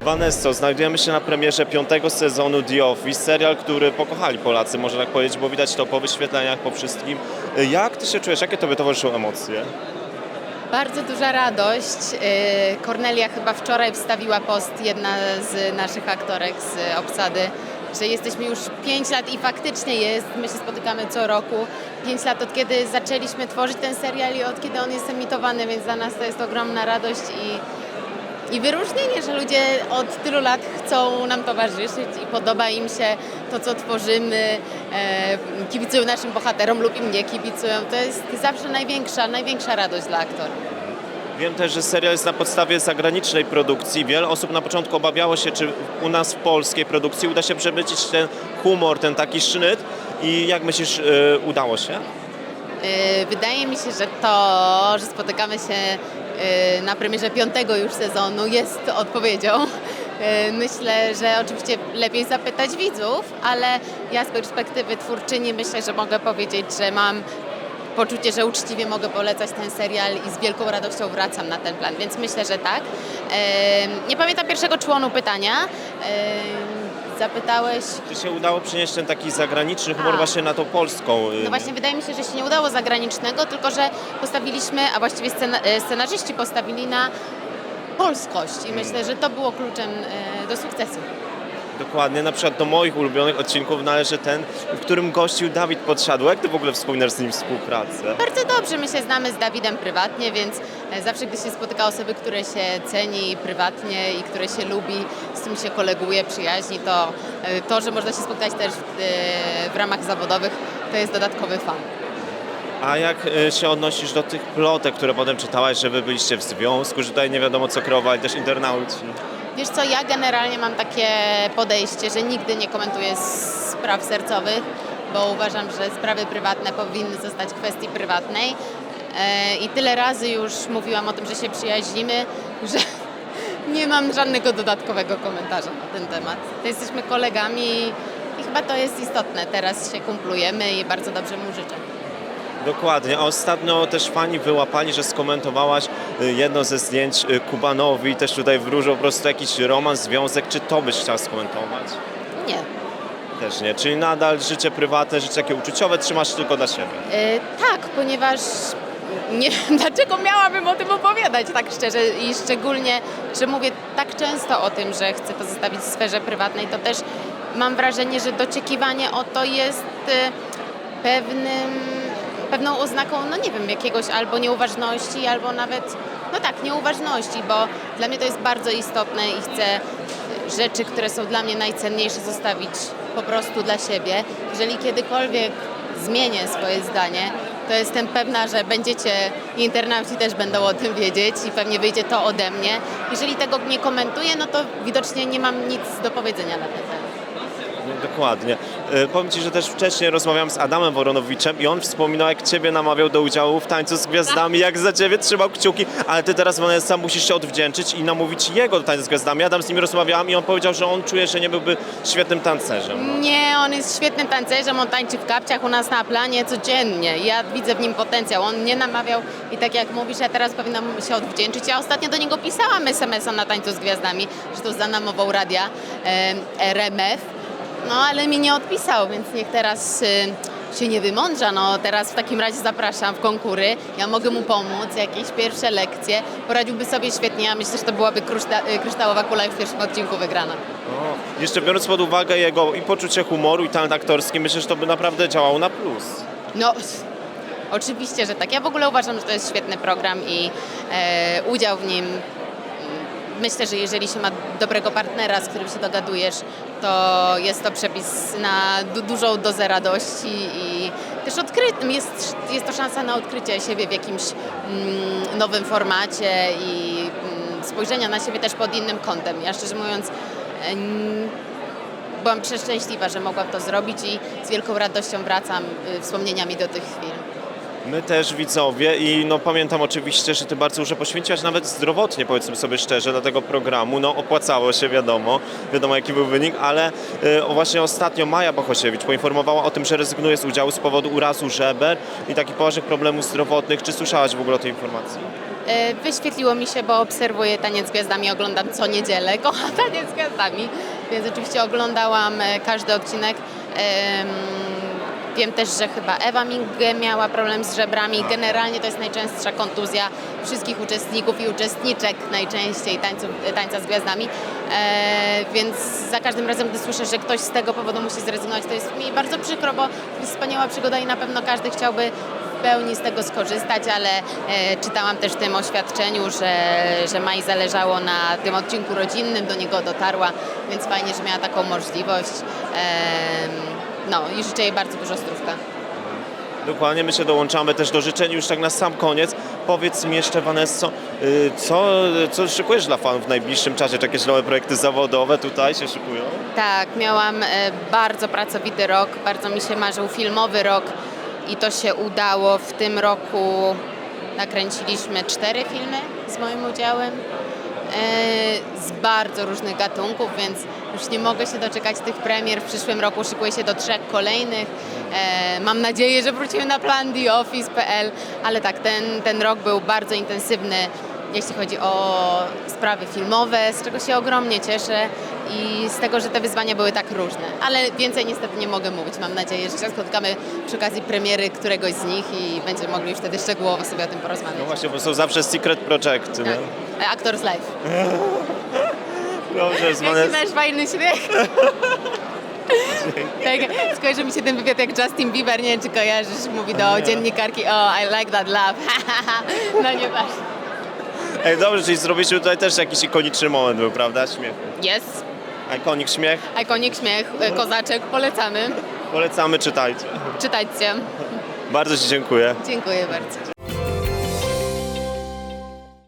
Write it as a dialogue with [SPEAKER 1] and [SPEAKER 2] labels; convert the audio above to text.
[SPEAKER 1] Vanessa, znajdujemy się na premierze piątego sezonu The Office, serial, który pokochali Polacy, można tak powiedzieć, bo widać to po wyświetleniach, po wszystkim. Jak ty się czujesz? Jakie tobie towarzyszą emocje?
[SPEAKER 2] Bardzo duża radość. Kornelia chyba wczoraj wstawiła post, jedna z naszych aktorek z obsady, że jesteśmy już 5 lat i faktycznie jest. My się spotykamy co roku. 5 lat od kiedy zaczęliśmy tworzyć ten serial i od kiedy on jest emitowany, więc dla nas to jest ogromna radość i, i wyróżnienie, że ludzie od tylu lat chcą nam towarzyszyć i podoba im się to, co tworzymy, e, kibicują naszym bohaterom lub im nie kibicują. To jest zawsze największa, największa radość dla aktorów.
[SPEAKER 1] Wiem też, że serial jest na podstawie zagranicznej produkcji. Wiele osób na początku obawiało się, czy u nas w polskiej produkcji uda się przemycić ten humor, ten taki sznyt. I jak myślisz, yy, udało się?
[SPEAKER 2] Yy, Wydaje mi się, że to, że spotykamy się na premierze piątego już sezonu jest odpowiedzią. Yy, Myślę, że oczywiście lepiej zapytać widzów, ale ja z perspektywy twórczyni myślę, że mogę powiedzieć, że mam poczucie, że uczciwie mogę polecać ten serial i z wielką radością wracam na ten plan, więc myślę, że tak. Yy, Nie pamiętam pierwszego członu pytania. Zapytałeś
[SPEAKER 1] Czy się udało przynieść ten taki zagraniczny humor
[SPEAKER 2] A.
[SPEAKER 1] właśnie na tą polską? yy,
[SPEAKER 2] No właśnie, wydaje mi się, że się nie udało zagranicznego, tylko że postawiliśmy, a właściwie e, scenarzyści postawili na polskość i myślę, że to było kluczem e, do sukcesu.
[SPEAKER 1] Dokładnie, na przykład do moich ulubionych odcinków należy ten, w którym gościł Dawid Podsiadło. Jak ty w ogóle wspominasz z nim współpracę?
[SPEAKER 2] Bardzo dobrze, my się znamy z Dawidem prywatnie, więc e, zawsze gdy się spotyka osoby, które się ceni prywatnie i które się lubi, z tym się koleguje, przyjaźni, to e, to, że można się spotkać też w, e, w ramach zawodowych, to jest dodatkowy fan.
[SPEAKER 1] A jak się odnosisz do tych plotek, które potem czytałaś, że wy byliście w związku, że tutaj nie wiadomo co kreowali też internauci?
[SPEAKER 2] Wiesz co, ja generalnie mam takie podejście, że nigdy nie komentuję spraw sercowych, bo uważam, że sprawy prywatne powinny zostać kwestii prywatnej. E, I tyle razy już mówiłam o tym, że się przyjaźnimy, że nie mam żadnego dodatkowego komentarza na ten temat. To jesteśmy kolegami i chyba to jest istotne. Teraz się kumplujemy i bardzo dobrze mu życzę.
[SPEAKER 1] Dokładnie. A ostatnio też fani wyłapali, że skomentowałaś jedno ze zdjęć y, Kubanowi, też tutaj wróżył po prostu jakiś romans, związek. Czy to byś chciała skomentować?
[SPEAKER 2] Nie.
[SPEAKER 1] Też nie. Czyli nadal życie prywatne, życie takie uczuciowe trzymasz tylko dla siebie.
[SPEAKER 2] E, tak, ponieważ nie wiem, dlaczego miałabym o tym opowiadać tak szczerze i szczególnie, że mówię tak często o tym, że chcę to zostawić w sferze prywatnej, to też mam wrażenie, że doczekiwanie o to jest e, pewnym, pewną oznaką, no nie wiem, jakiegoś albo nieuważności, albo nawet, no tak, nieuważności, bo dla mnie to jest bardzo istotne i chcę rzeczy, które są dla mnie najcenniejsze zostawić po prostu dla siebie. Jeżeli kiedykolwiek zmienię swoje zdanie, to jestem pewna, że będziecie, internauci też będą o tym wiedzieć i pewnie wyjdzie to ode mnie. Jeżeli tego nie komentuję, no to widocznie nie mam nic do powiedzenia na ten temat.
[SPEAKER 1] No, Dokładnie. Y, Powiem Ci, że też wcześniej rozmawiałem z Adamem Woronowiczem i on wspominał, jak Ciebie namawiał do udziału w Tańcu z Gwiazdami, jak za Ciebie trzymał kciuki, ale Ty teraz, Vanessa, musisz się odwdzięczyć i namówić jego do Tańca z Gwiazdami. Adam z nim rozmawiałam i on powiedział, że on czuje, że nie byłby świetnym tancerzem.
[SPEAKER 2] Nie, on jest świetnym tancerzem, on tańczy w kapciach u nas na planie codziennie. Ja widzę w nim potencjał. On nie namawiał i tak jak mówisz, ja teraz powinnam się odwdzięczyć. Ja ostatnio do niego pisałam SMS-a na Tańcu z Gwiazdami, że to za namową radia e, RMF. No ale mi nie odpisał, więc niech teraz e, się nie wymądrza. No teraz w takim razie zapraszam w konkury. Ja mogę mu pomóc, jakieś pierwsze lekcje. Poradziłby sobie świetnie. Ja myślę, że to byłaby kruszta, e, kryształowa kula w pierwszym odcinku wygrana.
[SPEAKER 1] O, jeszcze biorąc pod uwagę jego i poczucie humoru i talent aktorski, myślę, że to by naprawdę działało na plus.
[SPEAKER 2] No, oczywiście, że tak. Ja w ogóle uważam, że to jest świetny program i e, udział w nim. Myślę, że jeżeli się ma dobrego partnera, z którym się dogadujesz, to jest to przepis na du- dużą dozę radości i też odkry- jest, jest to szansa na odkrycie siebie w jakimś mm, nowym formacie i mm, spojrzenia na siebie też pod innym kątem. Ja szczerze mówiąc, byłam przeszczęśliwa, że mogłam to zrobić i z wielką radością wracam y, wspomnieniami do tych chwil.
[SPEAKER 1] My też widzowie i no pamiętam oczywiście, że ty bardzo dużo poświęciłaś nawet zdrowotnie, powiedzmy sobie szczerze, dla tego programu. No opłacało się, wiadomo, wiadomo jaki był wynik, ale y, właśnie ostatnio Maja Bohosiewicz poinformowała o tym, że rezygnuje z udziału z powodu urazu żeber i takich poważnych problemów zdrowotnych. Czy słyszałaś w ogóle o tej informacji?
[SPEAKER 2] E, Wyświetliło mi się, bo obserwuję Taniec z Gwiazdami, oglądam co niedzielę, kocham Taniec z Gwiazdami, więc oczywiście oglądałam e, każdy odcinek. Wiem też, że chyba Ewa Mingę miała problem z żebrami. Generalnie to jest najczęstsza kontuzja wszystkich uczestników i uczestniczek najczęściej tańców, tańca z gwiazdami. E, więc za każdym razem, gdy słyszę, że ktoś z tego powodu musi zrezygnować, to jest mi bardzo przykro, bo to jest wspaniała przygoda i na pewno każdy chciałby w pełni z tego skorzystać, ale e, czytałam też w tym oświadczeniu, że, że Mai zależało na tym odcinku rodzinnym, do niego dotarła, więc fajnie, że miała taką możliwość. Em, no i życzę jej bardzo dużo zdrówka.
[SPEAKER 1] Dokładnie, my się dołączamy też do życzeń już tak na sam koniec. Powiedz mi jeszcze, Vanesso, y, co, co szykujesz dla fanów w najbliższym czasie? Czy jakieś nowe projekty zawodowe tutaj się szykują?
[SPEAKER 2] Tak, miałam e, bardzo pracowity rok, bardzo mi się marzył filmowy rok i to się udało. W tym roku nakręciliśmy cztery filmy z moim udziałem z bardzo różnych gatunków, więc już nie mogę się doczekać tych premier. W przyszłym roku szykuję się do trzech kolejnych. E, Mam nadzieję, że wrócimy na plan theoffice.pl, ale tak, ten, ten rok był bardzo intensywny jeśli chodzi o sprawy filmowe, z czego się ogromnie cieszę i z tego, że te wyzwania były tak różne. Ale więcej niestety nie mogę mówić. Mam nadzieję, że się spotkamy przy okazji premiery któregoś z nich i będziemy mogli już wtedy szczegółowo sobie o tym porozmawiać.
[SPEAKER 1] No właśnie, bo są zawsze secret projecty,
[SPEAKER 2] Tak.
[SPEAKER 1] nie?
[SPEAKER 2] E, Actors Life.
[SPEAKER 1] Dobrze, z
[SPEAKER 2] Jaki masz fajny śmiech. tak, skojarzy mi się ten wywiad jak Justin Bieber, nie wiem czy kojarzysz, mówi do dziennikarki, oh I like that laugh. no nieważne.
[SPEAKER 1] Ej, dobrze, czyli zrobiliśmy tutaj też jakiś ikoniczny moment był, prawda? Śmiech.
[SPEAKER 2] Jest.
[SPEAKER 1] Ikonik śmiech.
[SPEAKER 2] Ikonik śmiech, e, kozaczek, polecamy.
[SPEAKER 1] Polecamy, czytajcie.
[SPEAKER 2] Czytajcie.
[SPEAKER 1] Bardzo Ci dziękuję.
[SPEAKER 2] Dziękuję bardzo.